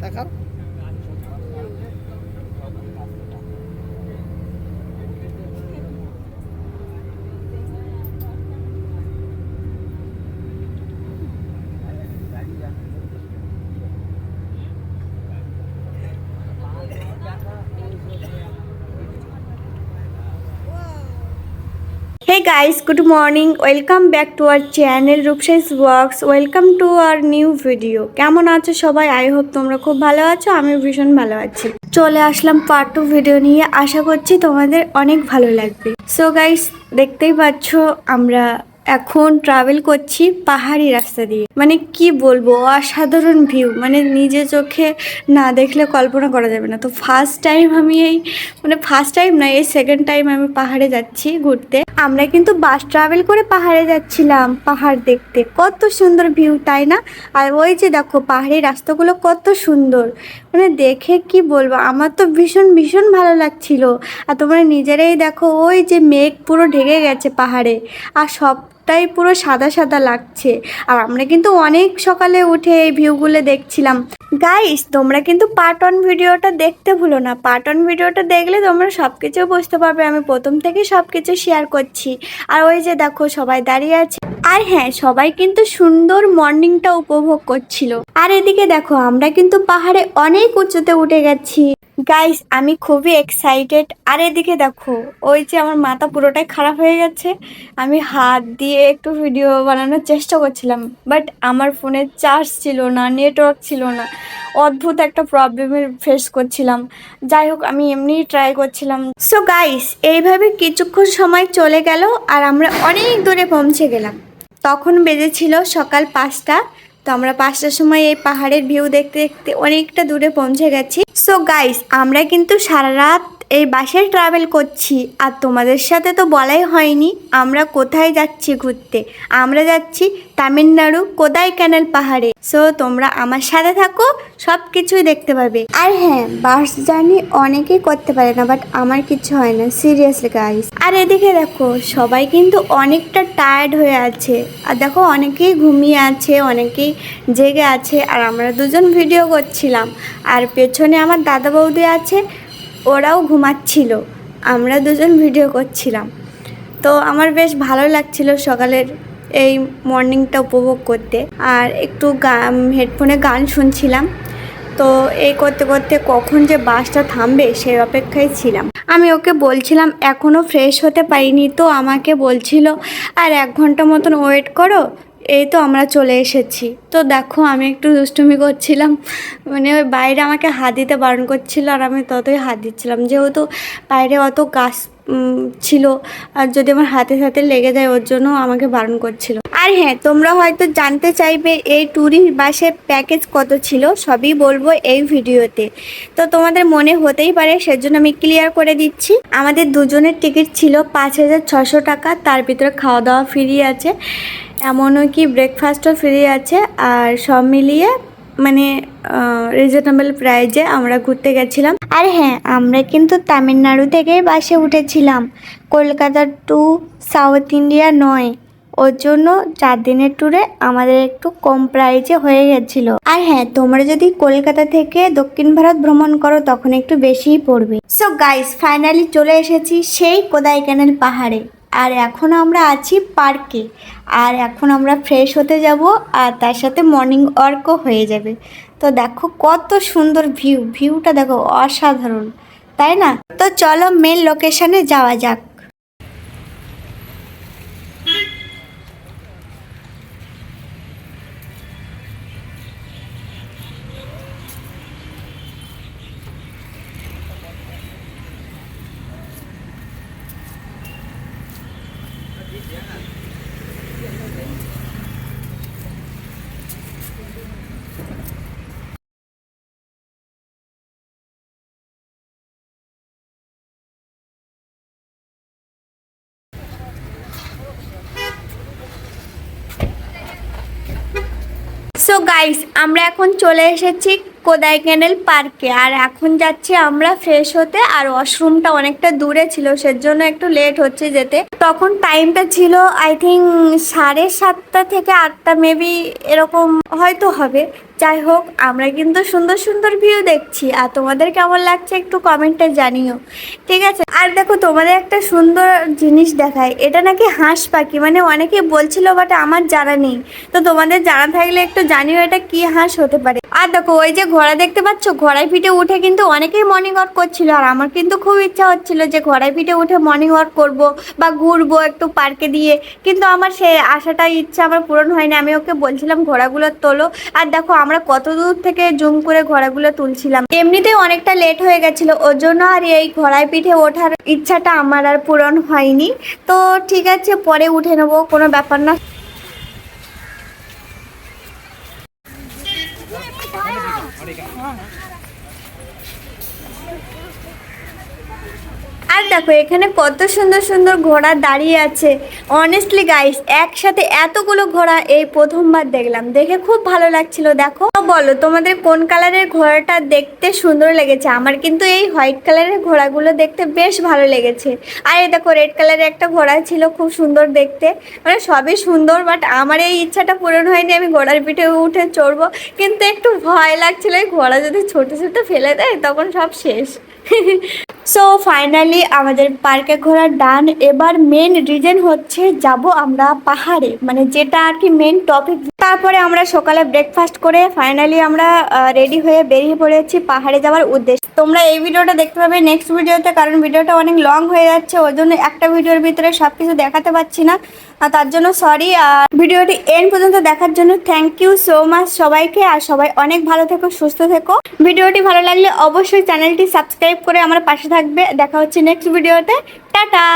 দেখাও Guys, good morning. Welcome back to our channel Rupshai's Works. Welcome to our new video. কেমন আছো সবাই? I hope তোমরা খুব ভালো আছো আমি ভীষণ ভালো আছি। চলে আসলাম পার্ট টু ভিডিও নিয়ে। আশা করছি তোমাদের অনেক ভালো লাগবে। সো গাইস দেখতেই পাচ্ছ আমরা এখন ট্রাভেল করছি পাহাড়ি রাস্তা দিয়ে। মানে কি বলব অসাধারণ ভিউ মানে নিজে চোখে না দেখলে কল্পনা করা যাবে না। তো ফার্স্ট টাইম আমি এই মানে ফার্স্ট টাইম না এই সেকেন্ড টাইম আমি পাহাড়ে যাচ্ছি ঘুরতে। আমরা কিন্তু বাস ট্রাভেল করে পাহাড়ে যাচ্ছিলাম, পাহাড় দেখতে। কত সুন্দর ভিউ তাই না? আর ওই যে দেখো পাহাড়ি রাস্তাগুলো কত সুন্দর। মানে দেখে কি বলব, আমার তো ভীষণ ভীষণ ভালো লাগছিল। আর তোমরা নিজেরাই দেখো, ওই যে মেঘ পুরো ঢেকে গেছে পাহাড়ে। আর সব সবটাই পুরো সাদা সাদা লাগছে। আর আমরা কিন্তু অনেক সকালে উঠে এই ভিউগুলো দেখছিলাম। গাইস তোমরা কিন্তু পার্ট ওয়ান ভিডিওটা দেখতে ভুলো না। পার্ট ওয়ান ভিডিওটা দেখলে তোমরা সব কিছু বুঝতে পারবে। আমি প্রথম থেকে সব কিছু শেয়ার করছি। আর ওই যে দেখো, সবাই দাঁড়িয়ে আছে। আর হ্যাঁ সবাই কিন্তু সুন্দর মর্নিংটা উপভোগ করছিল। আর এদিকে দেখো, আমরা কিন্তু পাহাড়ে অনেক উঁচুতে উঠে গেছি। গাইস আমি খুবই এক্সাইটেড আর এদিকে দেখো, ওই যে আমার মাথা পুরোটাই খারাপ হয়ে গেছে। আমি হাত দিয়ে একটু ভিডিও বানানোর চেষ্টা করছিলাম বাট আমার ফোনে চার্জ ছিল না নেটওয়ার্ক ছিল না। অদ্ভুত একটা প্রবলেমের ফেস করছিলাম। যাই হোক, আমি এমনিই ট্রাই করছিলাম। সো গাইস এইভাবে কিছুক্ষণ সময় চলে গেল, আর আমরা অনেক দূরে পৌঁছে গেলাম। তখন বেজেছিল সকাল পাঁচটা। তো আমরা পাঁচটার সময় এই পাহাড়ের ভিউ দেখতে দেখতে অনেকটা দূরে পৌঁছে গেছি। সো গাইস আমরা কিন্তু সারা রাত এই বাসে ট্রাভেল করছি। আর তোমাদের সাথে তো বলাই হয়নি, আমরা কোথায় যাচ্ছি ঘুরতে? আমরা যাচ্ছি তামিলনাড়ু কোদাই ক্যানেল পাহাড়ে। সো তোমরা আমার সাথে থাকো সব কিছুই দেখতে পাবে। আর হ্যাঁ বাস জার্নি অনেকেই করতে পারে না বাট আমার কিছু হয় না। সিরিয়াসলি গাইস আর এদিকে দেখো, সবাই কিন্তু অনেকটা টায়ার্ড হয়ে আছে। আর দেখো, অনেকেই ঘুমিয়ে আছে, অনেকেই জেগে আছে, আর আমরা দুজন ভিডিও করছিলাম। আর পেছনে আমার দাদা বৌদি আছে, ওরাও ঘুমাচ্ছিল। আমরা দুজন ভিডিও করছিলাম। তো আমার বেশ ভালো লাগছিল সকালের এই মর্নিংটা উপভোগ করতে। আর একটু গান হেডফোনে গান শুনছিলাম। তো এই করতে করতে কখন যে বাসটা থামবে সেই অপেক্ষায় ছিলাম। আমি ওকে বলছিলাম এখনও ফ্রেশ হতে পারিনি। তো আমাকে বলছিল, আর এক ঘণ্টা মতন ওয়েট করো। এই তো আমরা চলে এসেছি। তো দেখো, আমি একটু দুষ্টুমি করছিলাম। মানে ওই বাইরে আমাকে হাত দিতে বারণ করছিল আর আমি ততই হাত দিচ্ছিলাম। যেহেতু বাইরে অত গাছ ছিল আর যদি আমার হাতে সাথে লেগে যায়, ওর জন্য আমাকে বারণ করছিল। আর হ্যাঁ তোমরা হয়তো জানতে চাইবে এই ট্যুরিস্ট বাসের প্যাকেজ কত ছিল, সবই বলব এই ভিডিওতে। তো তোমাদের মনে হতেই পারে, সেজন্য আমি ক্লিয়ার করে দিচ্ছি। আমাদের দুজনের টিকিট ছিল পাঁচ হাজার ছশো টাকা, তার ভিতরে খাওয়া দাওয়া ফ্রি আছে। এমনও কি ব্রেকফাস্টও ফ্রি আছে আর সব মিলিয়ে মানে রিজনেবল প্রাইজে আমরা ঘুরতে গেছিলাম। আর হ্যাঁ আমরা কিন্তু তামিলনাড়ু থেকে বাসে উঠেছিলাম। কলকাতা টু সাউথ ইন্ডিয়া নয়। ওর জন্য চার দিনের ট্যুরে আমাদের একটু কম প্রাইজে হয়ে গেছিল। আর হ্যাঁ তোমরা যদি কলকাতা থেকে দক্ষিণ ভারত ভ্রমণ করো, তখন একটু বেশিই পড়বে। সো গাইস ফাইনালি চলে এসেছি সেই কোদাই ক্যানেল পাহাড়ে। আর এখন আমরা আছি পার্কে। আর এখন আমরা ফ্রেশ হতে যাব, আর তার সাথে মর্নিং ওয়ার্কও হয়ে যাবে। তো দেখো কত সুন্দর ভিউ ভিউটা দেখো অসাধারণ, তাই না? তো চলো মেন লোকেশনে যাওয়া যাক। সো গাইস আমরা এখন চলে এসেছি কোদাই ক্যানেল পার্কে। আর এখন যাচ্ছি আমরা ফ্রেশ হতে। আর ওয়াশরুমটা অনেকটা দূরে ছিল, সেজন্য একটু লেট হচ্ছে যেতে। তখন টাইমটা ছিল আই থিঙ্ক সাড়ে সাতটা থেকে আটটা মেবি এরকম হয়তো হবে। যাই হোক, আমরা কিন্তু সুন্দর সুন্দর ভিউ দেখছি। আর তোমাদের কেমন লাগছে একটু কমেন্টে জানিও। ঠিক আছে? আর দেখো, তোমাদের একটা সুন্দর জিনিস দেখায় এটা নাকি হাঁস পাখি মানে অনেকেই বলছিল বাট আমার জানা নেই। তো তোমাদের জানা থাকলে একটু জানিও এটা কি হাঁস হতে পারে। আর দেখো, ওই যে ঘোড়া দেখতে পাচ্ছ? ঘোড়ায় পিঠে উঠে কিন্তু অনেকেই মর্নিং ওয়াক করছিল। আর আমার কিন্তু খুব ইচ্ছা হচ্ছিল যে ঘোড়ায় পিঠে উঠে মর্নিং ওয়াক করব বা ঘুরবো একটু পার্কে দিয়ে। কিন্তু আমার সে আশাটা ইচ্ছা আমার পূরণ হয়নি। আমি ওকে বলছিলাম, ঘোড়াগুলো তোলো। আর দেখো, আমরা কত দূর থেকে জুম করে ঘোড়াগুলো তুলছিলাম। এমনিতেই অনেকটা লেট হয়ে গেছিল। ওর জন্য আর এই ঘোড়ায় পিঠে ওঠার ইচ্ছাটা আমার আর পূরণ হয়নি। তো ঠিক আছে, পরে উঠে নেব, কোনো ব্যাপার না। দেখো, এখানে কত সুন্দর সুন্দর ঘোড়া দাঁড়িয়ে আছে। অনেস্টলি গাইস একসাথে এতগুলো ঘোড়া এই প্রথমবার দেখলাম। দেখে খুব ভালো লাগছিল, দেখো। বলো, তোমাদের কোন কালারের ঘোড়াটা দেখতে সুন্দর লেগেছে? আমার কিন্তু এই হোয়াইট কালারের ঘোড়াগুলো দেখতে বেশ ভালো লেগেছে। আর এই দেখো, রেড কালারের একটা ঘোড়া ছিল, খুব সুন্দর দেখতে। মানে সবই সুন্দর বাট আমার এই ইচ্ছাটা পূরণ হয়নি, আমি ঘোড়ার পিঠে উঠে চড়বো। কিন্তু একটু ভয় লাগছিল, এই ঘোড়া যদি ছোট ছোট ফেলে দেয়, তখন সব শেষ। সো ফাইনালি আমাদের পার্কে ঘোরা ডান এবার মেন রিজন হচ্ছে যাব আমরা পাহাড়ে। মানে যেটা আর কি মেন টপিক তারপরে আমরা সকালে ব্রেকফাস্ট করে ফাইনালি আমরা রেডি হয়ে বেরিয়ে পড়েছি পাহাড়ে যাওয়ার উদ্দেশ্যে। তোমরা এই ভিডিওটা দেখতে পাবে নেক্সট ভিডিওতে কারণ ভিডিওটা অনেক লং হয়ে যাচ্ছে ওই জন্য একটা ভিডিওর ভিতরে সব কিছু দেখাতে পারছি না। তার জন্য সরি আর ভিডিওটি এন্ড পর্যন্ত দেখার জন্য থ্যাংক ইউ সো মাচ সবাইকে, আর সবাই অনেক ভালো থেকো, সুস্থ থেকো। ভিডিওটি ভালো লাগলে অবশ্যই চ্যানেলটি সাবস্ক্রাইব করে আমার পাশে থাকবে। দেখা হচ্ছে নেক্সট ভিডিওতে। টাটা!